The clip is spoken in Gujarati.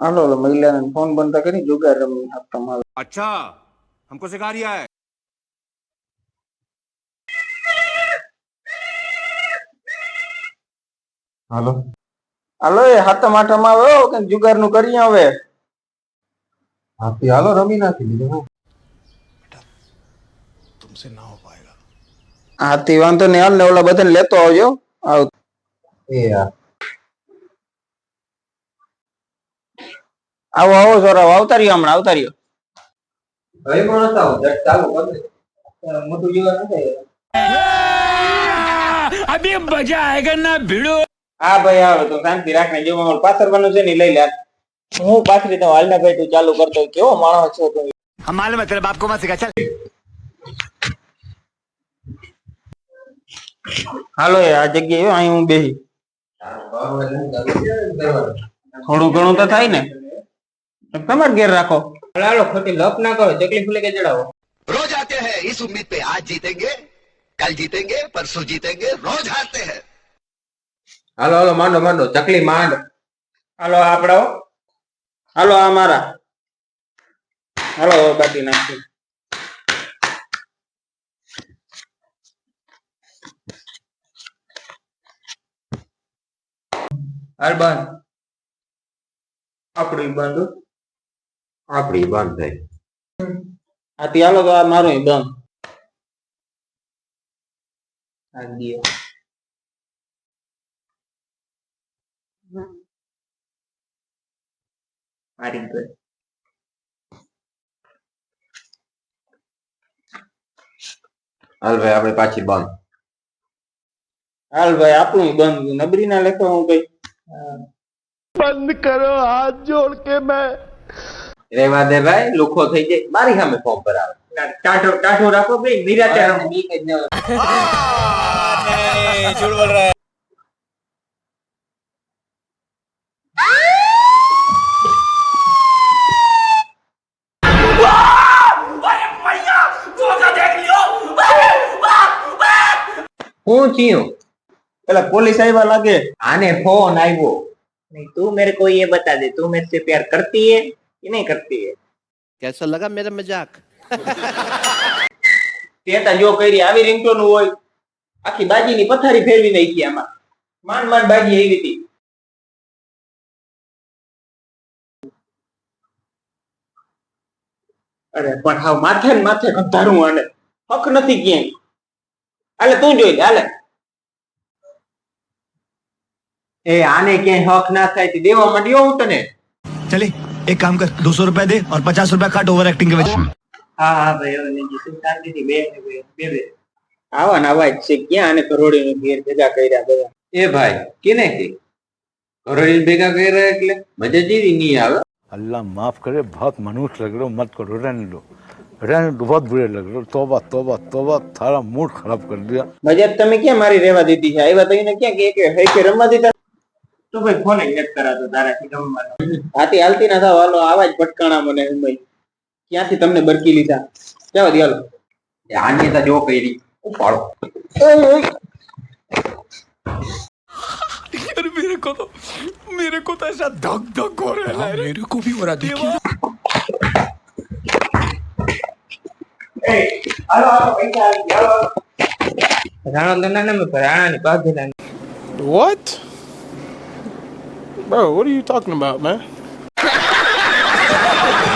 હાલો હાલો મહિલાને ફોન બંધ કરી જુગાર રમી આપવામાં આવે અચ્છા હમકો સિખા રહ્યા હે હાલો હાલો એ હાથમ આઠમ આવ્યો કે જુગાર નું કરી આવે હાથી હાલો રમી નાખી બીજું તુમસે ના હો પાએગા હાથી વાંધો નહીં હાલ ને ઓલા બધાને લેતો આવજો આવ એ યાર આવો આવો સોરવ આવતા રહ્યો હમણાં આવતા હા ભાઈ શાંતિ રાખને જો હું પાછળ તો ભાઈ તું ચાલુ કરતો કેવો માણસ છો તું હમાલે બાપ કો મત સિખા ચાલ હાલો આ જગ્યાએ અહીં હું બેહી થોડું ઘણું તો થાય ને તમાર ઘેર રાખો હળાળો ખોટી લપ ના કરો ચકલી ફૂલે કે ચડાવો રોજ આતે હે ઇસ ઉમ્મીદ પે આજ જીતેંગે કલ જીતેંगे પરસો જીતેंगे રોજ હારતે હે હાલો હાલો માંડો માંડો ચકલી માંડ હાલો આપડો હાલો આ મારા હાલો બાટી નાખી અરબાન આપણી બાંધો આ ગ્રહી બંધે આ ત્યાલો મારુંય બંધ આ ગીય વાં આરીત અલ ભાઈ આપણે પાછી બંધ અલ ભાઈ આપણુંય બંધ નબરીના લખો હું કઈ બંધ કરો હાથ જોડી કે મેં રહેવા દે ભાઈ લુખો થઈ જાય મારી સામે ફોર્મ आने फोन आई वो नहीं तू मेरे को ये बता दे तू मेरे से प्यार करती है कि नहीं करती है कैसा लगा मेरा मजाक તેતા જો કરી આવી રિંગટોન હોય આખી બાજીની પથારી ફેરવી નાખી આમાં માંડ માંડ બાજી આવી હતી અરે પણ હાવ માથે ને માથે અંધારું અને હક નથી ક્યાંય હાલે તું જોઈ લે હાલે એ આને ક્યાંય હક ના થાય તે દેવા માંડ્યો હું તને ચલી एक काम कर दो सौ रूपए दे और पचास रूपया कट ओवर एक्टिंग के वजह હા હા ભાઈ હવે જીસુ શાંતિથી બે બે બે આવા નવા એટલે મજા આવે अल्लाह माफ करे बहुत मनुष्य लग रहे मत करो रहने लो रहने लो बहुत बुरे लग रहे तोबा तोबा तोबा थारा मूड खराब कर दिया मजा तुम्हें क्या मारी रेवा दीदी है તો ભાઈ ફોન હેક કરાતો તારાથી ગમવાનો હાથી હાલતી ના થાવ હાલો આવા જ ભટકાણા મને ભાઈ ક્યાંથી તમને બરકી લીધા ક્યાં વધી હાલો આની તો જો કરી ઉપાડો यार मेरे को तो मेरे को तो ऐसा धक धक हो रहा है मेरे को भी हो रहा देखिए राणा ने मैं राणा ने बात दिलाने what Bro, what are you talking about, man?